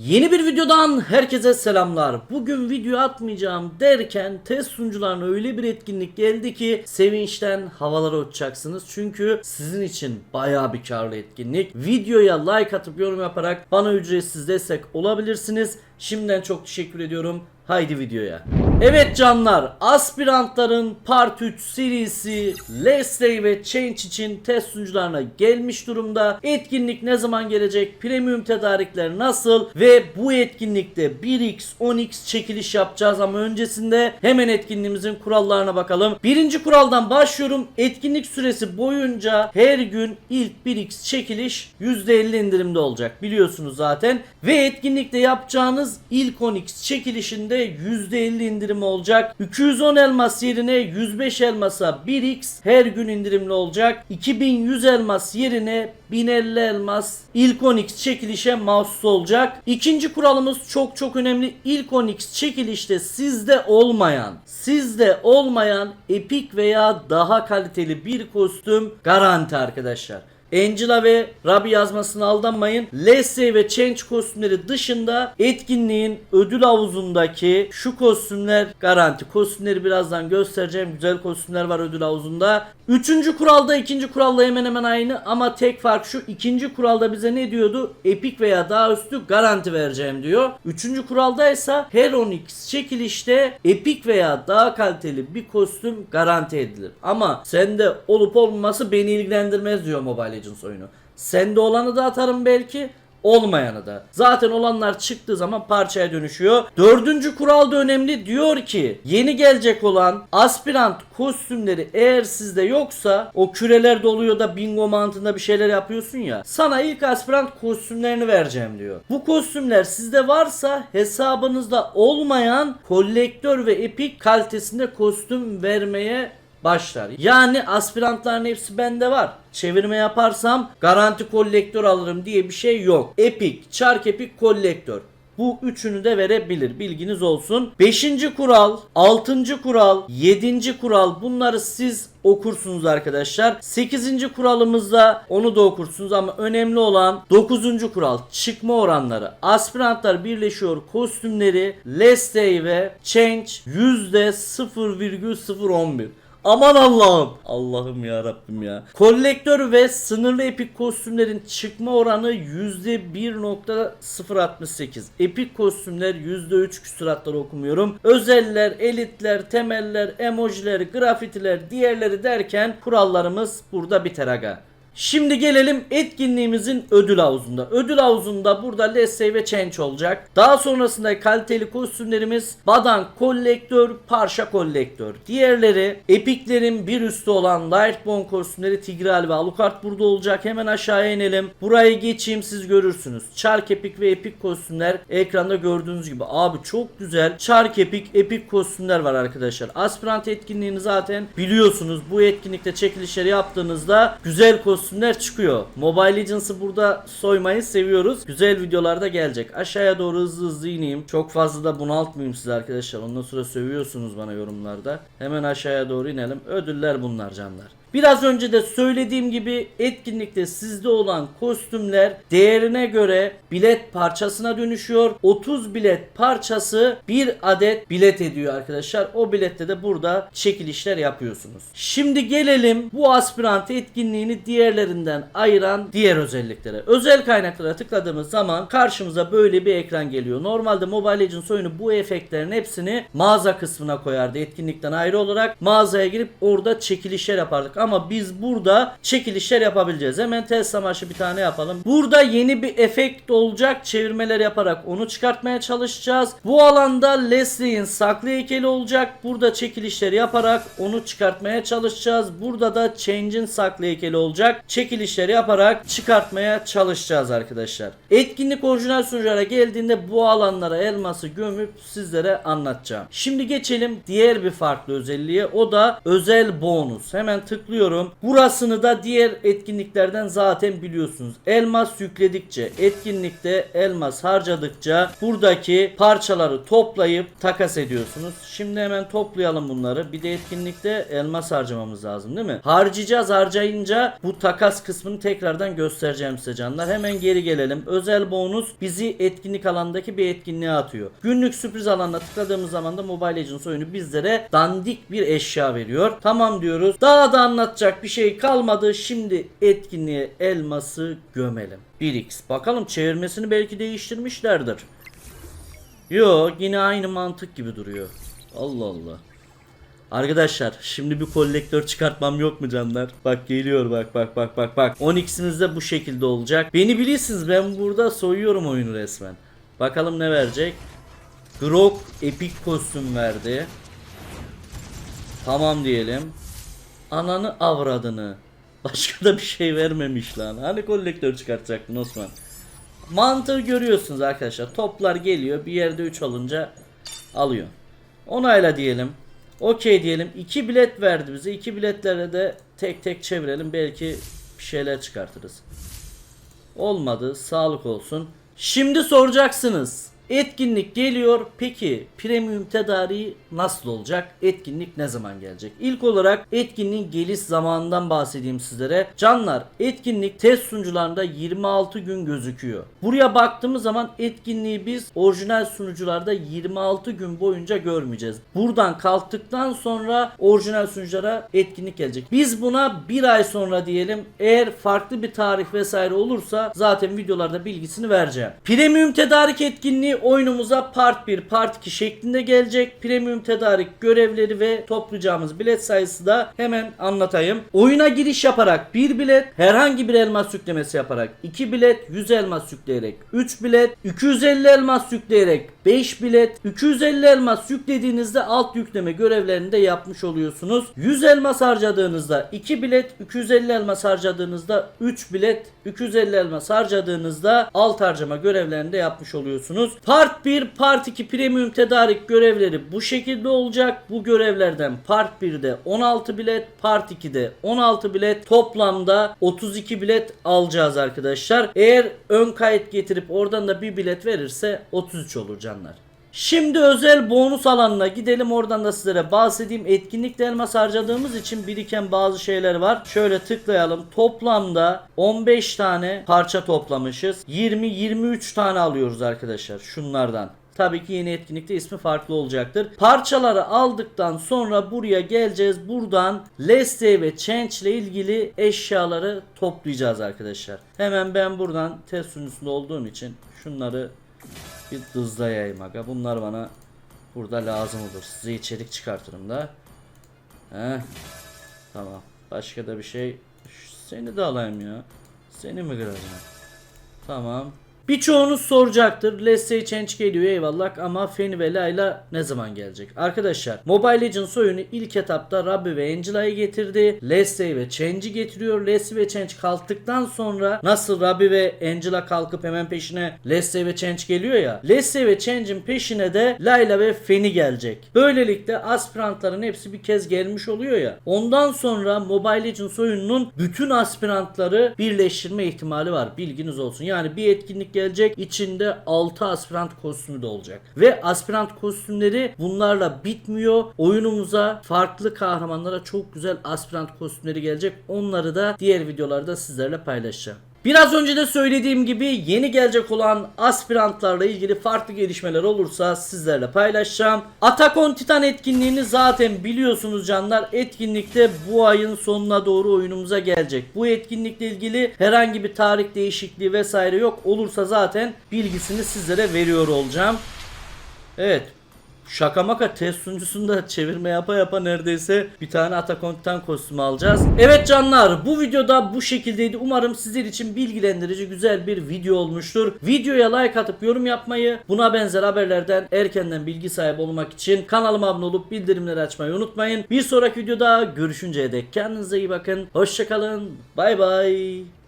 Yeni bir videodan herkese selamlar. Bugün video atmayacağım derken test sunucularına öyle bir etkinlik geldi ki sevinçten havalara uçacaksınız. Çünkü sizin için bayağı bir karlı etkinlik. Videoya like atıp yorum yaparak bana ücretsiz destek olabilirsiniz. Şimdiden çok teşekkür ediyorum. Haydi videoya. Evet canlar, aspirantların Part 3 serisi Leslie ve Change için test sunucularına gelmiş durumda. Etkinlik ne zaman gelecek? Premium tedarikler nasıl? Ve bu etkinlikte 1x 10x çekiliş yapacağız ama öncesinde hemen etkinliğimizin kurallarına bakalım. Birinci kuraldan başlıyorum. Etkinlik süresi boyunca her gün ilk 1x çekiliş %50 indirimde olacak. Biliyorsunuz zaten. Ve etkinlikte yapacağınız ilk 10x çekilişinde %50 indirim olacak. 210 elmas yerine 105 elmasa 1x her gün indirimli olacak. 2100 elmas yerine 1050 elmas ilk 10x çekilişe mahsus olacak. İkinci kuralımız çok çok önemli. İlk 10x çekilişte sizde olmayan, sizde olmayan epik veya daha kaliteli bir kostüm garanti arkadaşlar. Angela ve Rabi yazmasına aldanmayın. Leslie ve Change kostümleri dışında etkinliğin ödül havuzundaki şu kostümler garanti. Kostümleri birazdan göstereceğim. Güzel kostümler var ödül havuzunda. Üçüncü kuralda ikinci kuralla hemen hemen aynı ama tek fark şu. ikinci kuralda bize ne diyordu? Epik veya daha üstü garanti vereceğim diyor. Üçüncü kuralda ise her 10x çekilişte epik veya daha kaliteli bir kostüm garanti edilir. Ama sende olup olmaması beni ilgilendirmez diyor Mobile Legends oyunu. Sende olanı da atarım belki olmayanı da. Zaten olanlar çıktığı zaman parçaya dönüşüyor. Dördüncü kural da önemli. Diyor ki yeni gelecek olan aspirant kostümleri eğer sizde yoksa o küreler doluyor da bingo mantığında bir şeyler yapıyorsun ya. Sana ilk aspirant kostümlerini vereceğim diyor. Bu kostümler sizde varsa hesabınızda olmayan kolektör ve epik kalitesinde kostüm vermeye başlar. Yani aspirantların hepsi bende var. Çevirme yaparsam garanti kolektör alırım diye bir şey yok. Epic, çark epic kolektör. Bu üçünü de verebilir. Bilginiz olsun. Beşinci kural, altıncı kural, yedinci kural bunları siz okursunuz arkadaşlar. Sekizinci kuralımızda onu da okursunuz ama önemli olan dokuzuncu kural çıkma oranları. Aspirantlar birleşiyor kostümleri Last ve Change yüzde 0,011. Aman Allah'ım. Allah'ım ya Rabbim ya. Kolektör ve sınırlı epik kostümlerin çıkma oranı %1.068. Epik kostümler %3 küsuratları okumuyorum. Özeller, elitler, temeller, emojiler, grafitiler, diğerleri derken kurallarımız burada biter aga. Şimdi gelelim etkinliğimizin ödül havuzunda. Ödül havuzunda burada Let's ve Change olacak. Daha sonrasında kaliteli kostümlerimiz Badan Kolektör, Parşa Kolektör. Diğerleri epiklerin bir üstü olan Lightbone kostümleri Tigreal ve Alucard burada olacak. Hemen aşağıya inelim. Burayı geçeyim siz görürsünüz. Çark epik ve epik kostümler ekranda gördüğünüz gibi. Abi çok güzel çark epik epik kostümler var arkadaşlar. Aspirant etkinliğini zaten biliyorsunuz. Bu etkinlikte çekilişleri yaptığınızda güzel kostümler çıkıyor. Mobile Legends'ı burada soymayı seviyoruz. Güzel videolarda gelecek. Aşağıya doğru hızlı hızlı ineyim. Çok fazla da bunaltmayayım sizi arkadaşlar. Ondan sonra sövüyorsunuz bana yorumlarda. Hemen aşağıya doğru inelim. Ödüller bunlar canlar. Biraz önce de söylediğim gibi etkinlikte sizde olan kostümler değerine göre bilet parçasına dönüşüyor. 30 bilet parçası bir adet bilet ediyor arkadaşlar. O bilette de burada çekilişler yapıyorsunuz. Şimdi gelelim bu aspirant etkinliğini diğerlerinden ayıran diğer özelliklere. Özel kaynaklara tıkladığımız zaman karşımıza böyle bir ekran geliyor. Normalde Mobile Legends oyunu bu efektlerin hepsini mağaza kısmına koyardı etkinlikten ayrı olarak. Mağazaya girip orada çekilişler yapardık ama biz burada çekilişler yapabileceğiz. Hemen test amaçlı bir tane yapalım. Burada yeni bir efekt olacak. Çevirmeler yaparak onu çıkartmaya çalışacağız. Bu alanda Leslie'in saklı heykeli olacak. Burada çekilişler yaparak onu çıkartmaya çalışacağız. Burada da Change'in saklı heykeli olacak. Çekilişler yaparak çıkartmaya çalışacağız arkadaşlar. Etkinlik orijinal sunuculara geldiğinde bu alanlara elması gömüp sizlere anlatacağım. Şimdi geçelim diğer bir farklı özelliğe. O da özel bonus. Hemen tıklıyoruz tıklıyorum. Burasını da diğer etkinliklerden zaten biliyorsunuz. Elmas yükledikçe, etkinlikte elmas harcadıkça buradaki parçaları toplayıp takas ediyorsunuz. Şimdi hemen toplayalım bunları. Bir de etkinlikte elmas harcamamız lazım değil mi? Harcayacağız harcayınca bu takas kısmını tekrardan göstereceğim size canlar. Hemen geri gelelim. Özel bonus bizi etkinlik alandaki bir etkinliğe atıyor. Günlük sürpriz alanına tıkladığımız zaman da Mobile Legends oyunu bizlere dandik bir eşya veriyor. Tamam diyoruz. Daha da anlatacak bir şey kalmadı. Şimdi etkinliğe elması gömelim. 1x. Bakalım çevirmesini belki değiştirmişlerdir. Yo yine aynı mantık gibi duruyor. Allah Allah. Arkadaşlar şimdi bir kolektör çıkartmam yok mu canlar? Bak geliyor bak bak bak bak bak. 10x'imiz de bu şekilde olacak. Beni bilirsiniz ben burada soyuyorum oyunu resmen. Bakalım ne verecek? Grok epik kostüm verdi. Tamam diyelim. Ananı avradını. Başka da bir şey vermemiş lan. Hani kolektör çıkartacaktın Osman? Mantığı görüyorsunuz arkadaşlar. Toplar geliyor. Bir yerde 3 olunca alıyor. Onayla diyelim. Okey diyelim. 2 bilet verdi bize. 2 biletlerle de tek tek çevirelim. Belki bir şeyler çıkartırız. Olmadı. Sağlık olsun. Şimdi soracaksınız. Etkinlik geliyor. Peki premium tedariği nasıl olacak? Etkinlik ne zaman gelecek? İlk olarak etkinliğin geliş zamanından bahsedeyim sizlere. Canlar etkinlik test sunucularında 26 gün gözüküyor. Buraya baktığımız zaman etkinliği biz orijinal sunucularda 26 gün boyunca görmeyeceğiz. Buradan kalktıktan sonra orijinal sunuculara etkinlik gelecek. Biz buna bir ay sonra diyelim. Eğer farklı bir tarih vesaire olursa zaten videolarda bilgisini vereceğim. Premium tedarik etkinliği oyunumuza part 1, part 2 şeklinde gelecek. Premium tedarik görevleri ve toplayacağımız bilet sayısı da hemen anlatayım. Oyuna giriş yaparak 1 bilet, herhangi bir elmas yüklemesi yaparak 2 bilet, 100 elmas yükleyerek 3 bilet, 250 elmas yükleyerek 5 bilet, 250 elmas yüklediğinizde alt yükleme görevlerini de yapmış oluyorsunuz. 100 elmas harcadığınızda 2 bilet, 250 elmas harcadığınızda 3 bilet, 250 elmas harcadığınızda alt harcama görevlerini de yapmış oluyorsunuz. Part 1, Part 2 premium tedarik görevleri bu şekilde olacak. Bu görevlerden Part 1'de 16 bilet, Part 2'de 16 bilet, toplamda 32 bilet alacağız arkadaşlar. Eğer ön kayıt getirip oradan da bir bilet verirse 33 olur canlar. Şimdi özel bonus alanına gidelim oradan da sizlere bahsedeyim. Etkinlikte elmas harcadığımız için biriken bazı şeyler var. Şöyle tıklayalım. Toplamda 15 tane parça toplamışız. 20-23 tane alıyoruz arkadaşlar şunlardan. Tabii ki yeni etkinlikte ismi farklı olacaktır. Parçaları aldıktan sonra buraya geleceğiz. Buradan Let's Stay ve Change ile ilgili eşyaları toplayacağız arkadaşlar. Hemen ben buradan test sunucusunda olduğum için şunları bir hızlayayım aga. Bunlar bana burada lazım olur. Size içerik çıkartırım da. Heh. Tamam. Başka da bir şey. Seni de alayım ya. Seni mi kıracağım? Tamam. Birçoğunuz soracaktır. Let's Say Change geliyor eyvallah ama Feni ve Layla ne zaman gelecek? Arkadaşlar Mobile Legends oyunu ilk etapta Rabbi ve Angela'yı getirdi. Let's Say ve Change'i getiriyor. Let's Say ve Change kalktıktan sonra nasıl Rabbi ve Angela kalkıp hemen peşine Let's Say ve Change geliyor ya. Let's Say ve Change'in peşine de Layla ve Feni gelecek. Böylelikle aspirantların hepsi bir kez gelmiş oluyor ya. Ondan sonra Mobile Legends oyununun bütün aspirantları birleştirme ihtimali var. Bilginiz olsun. Yani bir etkinlik gelecek. içinde 6 aspirant kostümü de olacak. Ve aspirant kostümleri bunlarla bitmiyor. Oyunumuza farklı kahramanlara çok güzel aspirant kostümleri gelecek. Onları da diğer videolarda sizlerle paylaşacağım. Biraz önce de söylediğim gibi yeni gelecek olan aspirantlarla ilgili farklı gelişmeler olursa sizlerle paylaşacağım. Attack on Titan etkinliğini zaten biliyorsunuz canlar. Etkinlikte bu ayın sonuna doğru oyunumuza gelecek. Bu etkinlikle ilgili herhangi bir tarih değişikliği vesaire yok. Olursa zaten bilgisini sizlere veriyor olacağım. Evet. Şaka maka test sunucusunda çevirme yapa yapa neredeyse bir tane Attack on Titan kostümü alacağız. Evet canlar bu videoda bu şekildeydi. Umarım sizler için bilgilendirici güzel bir video olmuştur. Videoya like atıp yorum yapmayı, buna benzer haberlerden erkenden bilgi sahibi olmak için kanalıma abone olup bildirimleri açmayı unutmayın. Bir sonraki videoda görüşünceye dek kendinize iyi bakın. Hoşçakalın. Bay bay.